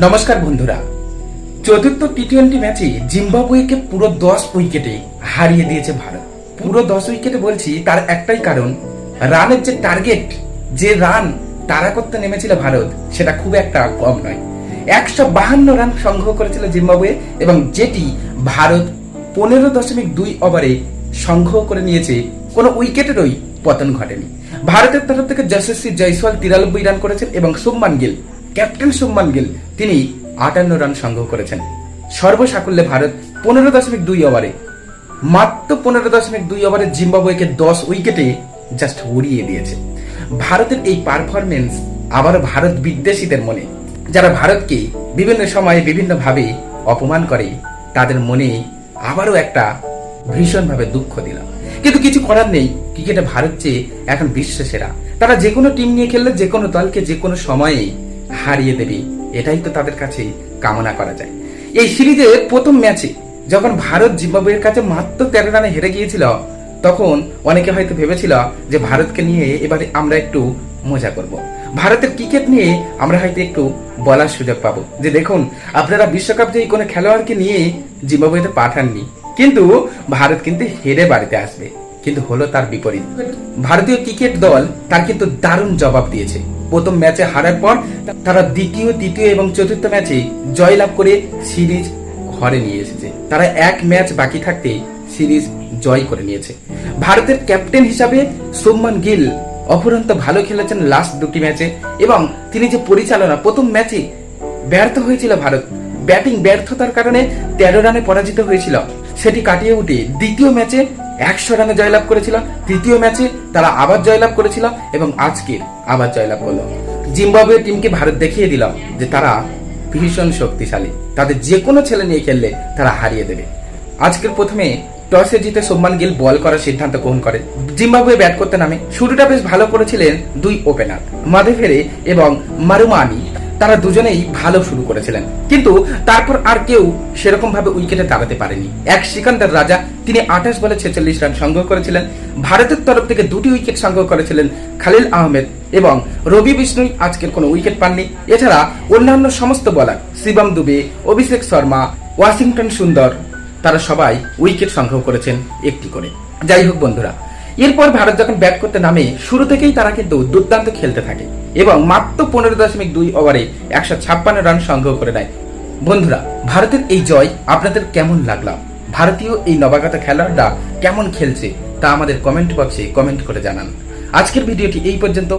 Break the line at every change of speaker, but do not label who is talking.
নমস্কার বন্ধুরা। চতুর্থ টি টোয়েন্টি ম্যাচে জিম্বাবুয়েকে পুরো দশ উইকেটে হারিয়ে দিয়েছে ভারত। পুরো দশ উইকেটে বলছি, তার একটাই কারণ, রানের যে টার্গেট যে রান তারা করতে নেমেছিল ভারত, সেটা খুব একটা কম নয়। একশো বাহান্ন রান সংগ্রহ করেছিল জিম্বাবুয়ে এবং যেটি ভারত পনেরো দশমিক দুই ওভারে সংগ্রহ করে নিয়েছে, কোনো উইকেটেরই পতন ঘটেনি। ভারতের তরফ থেকে যশস্বী জয়সওয়াল তিরানব্বই রান করেছেন এবং শুভমান গিল ক্যাপ্টেন শুভমান গিল, তিনি আটান্ন রান সংগ্রহ করেছেন। সর্বসাকুল্যে ভারত পনেরো দশমিক দুই ওভারে। মাত্র পনেরো দশমিক দুই ওভারে জিম্বাবুয়েকে দশ উইকেটে জাস্ট উড়িয়ে দিয়েছে। ভারতের এই পারফরমেন্স আবারও ভারত বিদ্বেষীদের মনে। যারা ভারতকে বিভিন্ন সময়ে বিভিন্নভাবে অপমান করে, তাদের মনে আবারও একটা ভীষণভাবে দুঃখ দিল। কিন্তু কিছু করার নেই, ক্রিকেটে ভারত চেয়ে এখন বিশ্ব সেরা। তারা যে কোনো টিম নিয়ে খেললে, যে কোনো দলকে, যে কোনো সময়ে হারিয়ে দেবে। এটাই তো তাদের কাছে কামনা করা যায়। এই সিরিজের প্রথম ম্যাচে যখন ভারত জিম্বাবুয়ের কাছে মাত্র তেরো রানে হেরে গিয়েছিল, তখন অনেকে হয়তো ভেবেছিল যে ভারতকে নিয়ে এবারে আমরা একটু মজা করব। ভারতের ক্রিকেট নিয়ে আমরা হয়তো একটু বলার সুযোগ পাবো। যে দেখুন, আপনারা বিশ্বকাপ যে কোনো খেলোয়াড়কে নিয়ে জিম্বাবুয়েতে পাঠাননি, কিন্তু ভারত কিন্তু হেরে বাড়িতে আসবে। কিন্তু হলো তার বিপরীত। ভারতীয় ক্রিকেট দল তার কিন্তু দারুণ জবাব দিয়েছে। প্রথম ম্যাচে হারার পর তারা দ্বিতীয়, তৃতীয় এবং চতুর্থ ম্যাচে জয়লাভ করে সিরিজ ঘরে নিয়ে এসেছে। তারা এক ম্যাচ বাকি থাকতে সিরিজ জয় করে নিয়েছে। ভারতের ক্যাপ্টেন হিসাবে শুভমান গিল অফুরন্ত ভালো খেলেছেন লাস্ট দুটি ম্যাচে এবং তিনি যে পরিচালনা, প্রথম ম্যাচে ব্যর্থ হয়েছিল ভারত। ব্যাটিং ব্যর্থতার কারণে তেরো রানে পরাজিত হয়েছিল। সেটি কাটিয়ে উঠে দ্বিতীয় ম্যাচে একশো রানে জয়লাভ করেছিল, তৃতীয় ম্যাচে তারা আবার জয়লাভ করেছিল এবং আজকে আবার জয়লাভ করল। জিম্বাবুয়ে টিমকে ভারত দেখিয়ে দিল যে তারা ভীষণ শক্তিশালী। তাদের যে কোনো ছেলে নিয়ে খেললে তারা হারিয়ে দেবে। আজকের প্রথমে টসে জিতে শুভমান গিল বল করার সিদ্ধান্ত গ্রহণ করে। জিম্বাবুয়ে ব্যাট করতে নামে। শুরুটা বেশ ভালো করেছিলেন দুই ওপেনার মাধেফেরে এবং মারুমা মারুমানি তারা দুজনেই ভালো শুরু করেছিলেন। কিন্তু তারপর আর কেউ সেরকম ভাবে উইকেটে দাঁড়াতে পারেনি। এক সিকান্দার রাজা, তিনি আঠাশ বলে ছেচল্লিশ রান সংগ্রহ করেছিলেন। ভারতের তরফ থেকে দুটি উইকেট সংগ্রহ করেছিলেন খালিল আহমেদ এবং রবি বিষ্ণুই আজকের কোনো উইকেট পাননি। এছাড়া অন্যান্য সমস্ত বলার শিবম দুবে, অভিষেক শর্মা, ওয়াশিংটন সুন্দর, তারা সবাই উইকেট সংগ্রহ করেছেন একটি করে। যাই হোক বন্ধুরা এরপর ভারত যখন ব্যাট করতে নামে, শুরু থেকেই তারা কিন্তু দুর্দান্ত খেলতে থাকে এবং মাত্র পনেরো দশমিক দুই ওভারে একশো ছাপ্পান্ন রান সংগ্রহ করে নেয়। বন্ধুরা, ভারতের এই জয় আপনাদের কেমন লাগলাম ভারতীয় এই নবাগত খেলোয়াড়রা কেমন খেলছে তা আমাদের কমেন্ট বক্সে কমেন্ট করে জানান। আজকের ভিডিওটি এই পর্যন্ত।